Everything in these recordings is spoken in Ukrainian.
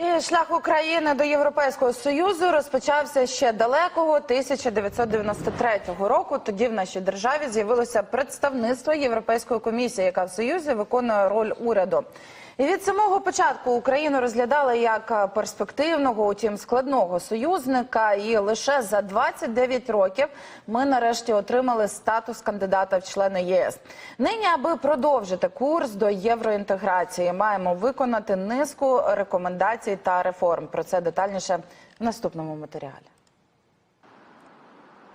І шлях України до Європейського Союзу розпочався ще далекого 1993 року. Тоді в нашій державі з'явилося представництво Європейської комісії, яка в Союзі виконує роль уряду. І від самого початку Україну розглядали як перспективного, утім складного союзника. І лише за 29 років ми нарешті отримали статус кандидата в члени ЄС. Нині, аби продовжити курс до євроінтеграції, маємо виконати низку рекомендацій та реформ. Про це детальніше в наступному матеріалі.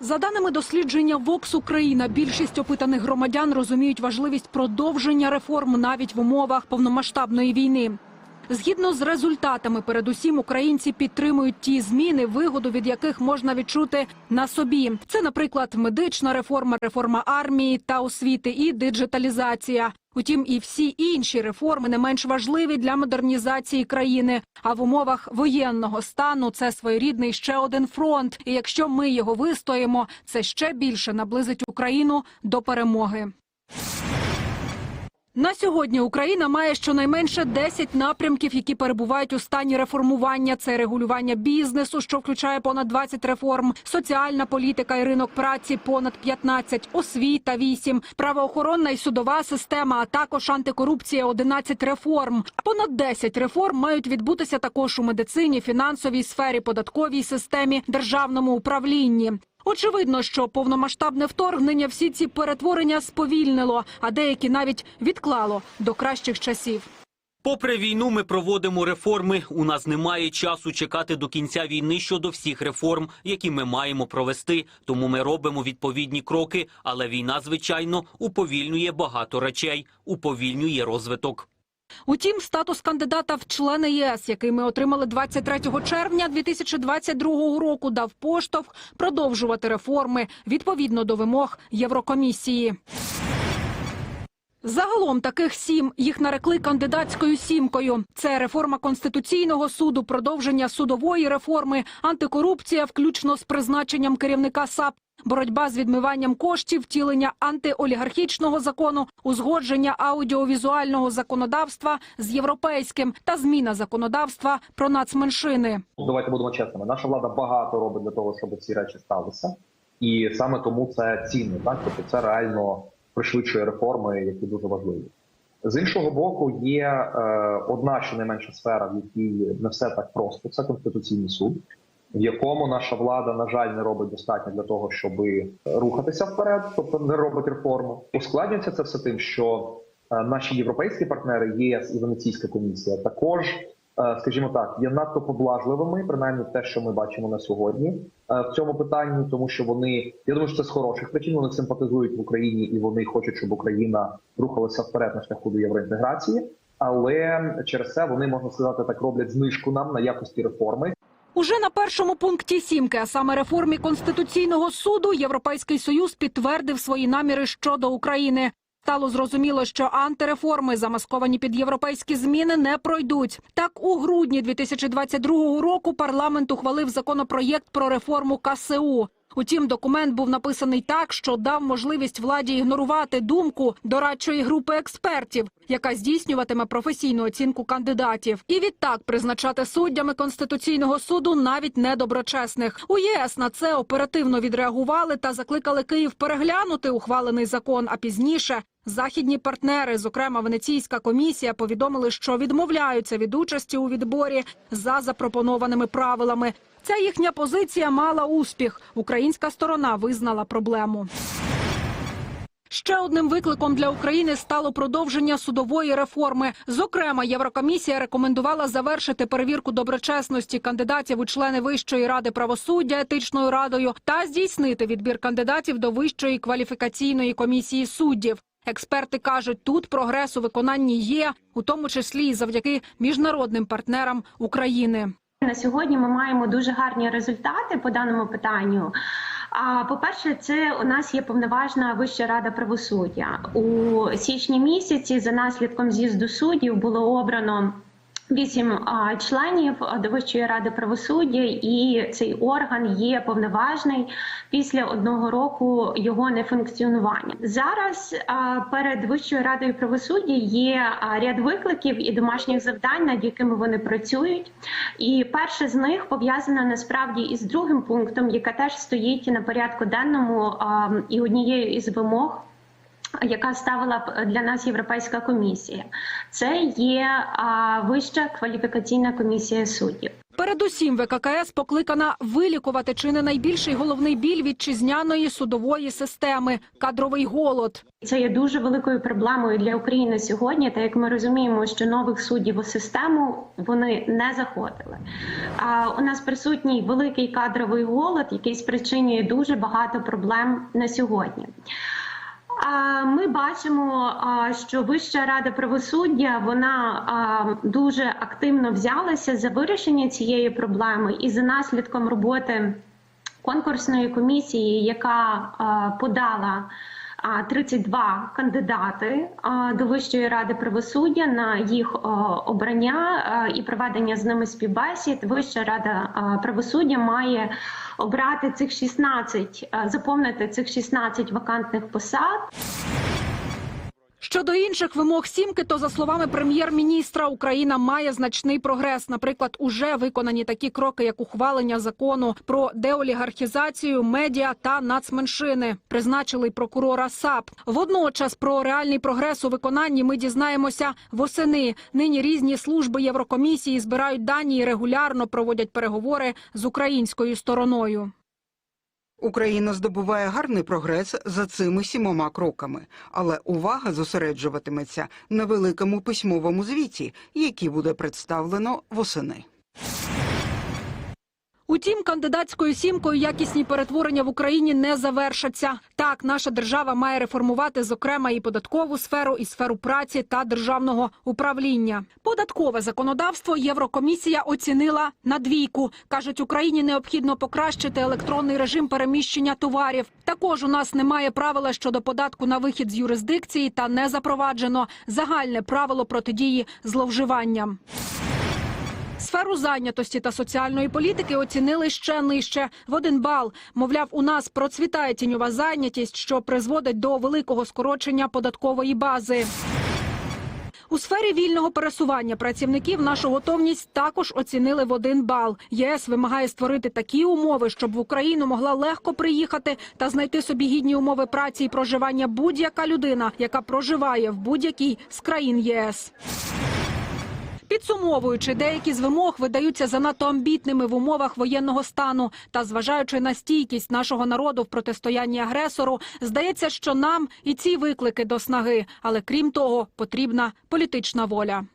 За даними дослідження Vox Україна, більшість опитаних громадян розуміють важливість продовження реформ навіть в умовах повномасштабної війни. Згідно з результатами, передусім українці підтримують ті зміни, вигоду від яких можна відчути на собі. Це, наприклад, медична реформа, реформа армії та освіти і диджиталізація. Утім, і всі інші реформи не менш важливі для модернізації країни. А в умовах воєнного стану це своєрідний ще один фронт. І якщо ми його вистоїмо, це ще більше наблизить Україну до перемоги. На сьогодні Україна має щонайменше 10 напрямків, які перебувають у стані реформування. Це регулювання бізнесу, що включає понад 20 реформ, соціальна політика і ринок праці понад 15, освіта 8, правоохоронна і судова система, а також антикорупція 11 реформ. Понад 10 реформ мають відбутися також у медицині, фінансовій сфері, податковій системі, державному управлінні. Очевидно, що повномасштабне вторгнення всі ці перетворення сповільнило, а деякі навіть відклало до кращих часів. Попри війну, ми проводимо реформи. У нас немає часу чекати до кінця війни щодо всіх реформ, які ми маємо провести. Тому ми робимо відповідні кроки. Але війна, звичайно, уповільнює багато речей, уповільнює розвиток. Утім, статус кандидата в члени ЄС, який ми отримали 23 червня 2022 року, дав поштовх продовжувати реформи відповідно до вимог Єврокомісії. Загалом таких сім їх нарекли кандидатською сімкою. Це реформа конституційного суду, продовження судової реформи, антикорупція, включно з призначенням керівника САП, боротьба з відмиванням коштів, втілення антиолігархічного закону, узгодження аудіовізуального законодавства з європейським та зміна законодавства про нацменшини. Давайте будемо чесними. Наша влада багато робить для того, щоб ці речі сталися, і саме тому це цінно. Так тобто це реально пришвидшує реформи, які дуже важливі. З іншого боку, є е, одна щонайменша сфера, в якій не все так просто. Це конституційний суд, в якому наша влада, на жаль, не робить достатньо для того, щоб рухатися вперед, тобто не робить реформу. Ускладнюється це все тим, що е, наші європейські партнери, ЄС і Венеційська комісія, також, е, скажімо так, є надто поблажливими, принаймні те, що ми бачимо на сьогодні е, в цьому питанні, тому що вони я думаю, що це з хороших причин. Вони симпатизують в Україні і вони хочуть, щоб Україна рухалася вперед на шляху до євроінтеграції. Але через це вони можна сказати так роблять знижку нам на якості реформи. Уже на першому пункті сімки, а саме реформі конституційного суду, Європейський союз підтвердив свої наміри щодо України. Стало зрозуміло, що антиреформи, замасковані під європейські зміни, не пройдуть. Так, у грудні 2022 року парламент ухвалив законопроєкт про реформу КСУ. Утім, документ був написаний так, що дав можливість владі ігнорувати думку дорадчої групи експертів, яка здійснюватиме професійну оцінку кандидатів, і відтак призначати суддями конституційного суду навіть недоброчесних. У ЄС на це оперативно відреагували та закликали Київ переглянути ухвалений закон. А пізніше західні партнери, зокрема Венеційська комісія, повідомили, що відмовляються від участі у відборі за запропонованими правилами. Ця їхня позиція мала успіх. Українська сторона визнала проблему. Ще одним викликом для України стало продовження судової реформи. Зокрема, Єврокомісія рекомендувала завершити перевірку доброчесності кандидатів у члени Вищої ради правосуддя етичною радою та здійснити відбір кандидатів до Вищої кваліфікаційної комісії суддів. Експерти кажуть, тут прогрес у виконанні є, у тому числі і завдяки міжнародним партнерам України. На сьогодні ми маємо дуже гарні результати по даному питанню. А по-перше, це у нас є повноважна Вища рада правосуддя у січні місяці. За наслідком з'їзду суддів було обрано Вісім членів до Вищої ради правосуддя, і цей орган є повноважний після одного року його нефункціонування. Зараз перед Вищою радою правосуддя є ряд викликів і домашніх завдань, над якими вони працюють. І перше з них пов'язане насправді із другим пунктом, яка теж стоїть на порядку денному і однією із вимог яка ставила для нас Європейська комісія, це є а, вища кваліфікаційна комісія суддів. Передусім, ВККС покликана вилікувати чи не найбільший головний біль вітчизняної судової системи кадровий голод. Це є дуже великою проблемою для України сьогодні. Та як ми розуміємо, що нових суддів у систему вони не заходили. А у нас присутній великий кадровий голод, який спричинює дуже багато проблем на сьогодні. Ми бачимо, що Вища рада правосуддя вона дуже активно взялася за вирішення цієї проблеми, і за наслідком роботи конкурсної комісії, яка подала 32 кандидати до Вищої ради правосуддя на їх обрання і проведення з ними співбесід. Вища рада правосуддя має обрати цих 16, заповнити цих 16 вакантних посад. Щодо інших вимог сімки, то за словами прем'єр-міністра, Україна має значний прогрес. Наприклад, уже виконані такі кроки, як ухвалення закону про деолігархізацію, медіа та нацменшини. Призначили прокурора САП. Водночас про реальний прогрес у виконанні ми дізнаємося восени. Нині різні служби Єврокомісії збирають дані і регулярно проводять переговори з українською стороною. Україна здобуває гарний прогрес за цими сімома кроками, але увага зосереджуватиметься на великому письмовому звіті, який буде представлено восени. Утім, кандидатською сімкою якісні перетворення в Україні не завершаться. Так, наша держава має реформувати, зокрема, і податкову сферу, і сферу праці та державного управління. Податкове законодавство Єврокомісія оцінила на двійку. кажуть, Україні необхідно покращити електронний режим переміщення товарів. Також у нас немає правила щодо податку на вихід з юрисдикції та не запроваджено загальне правило протидії зловживанням. Сферу зайнятості та соціальної політики оцінили ще нижче в один бал. Мовляв, у нас процвітає тіньова зайнятість, що призводить до великого скорочення податкової бази. У сфері вільного пересування працівників нашу готовність також оцінили в один бал. ЄС вимагає створити такі умови, щоб в Україну могла легко приїхати та знайти собі гідні умови праці і проживання будь-яка людина, яка проживає в будь-якій з країн ЄС. Підсумовуючи, деякі з вимог видаються занадто амбітними в умовах воєнного стану. Та зважаючи на стійкість нашого народу в протистоянні агресору, здається, що нам і ці виклики до снаги. Але крім того, потрібна політична воля.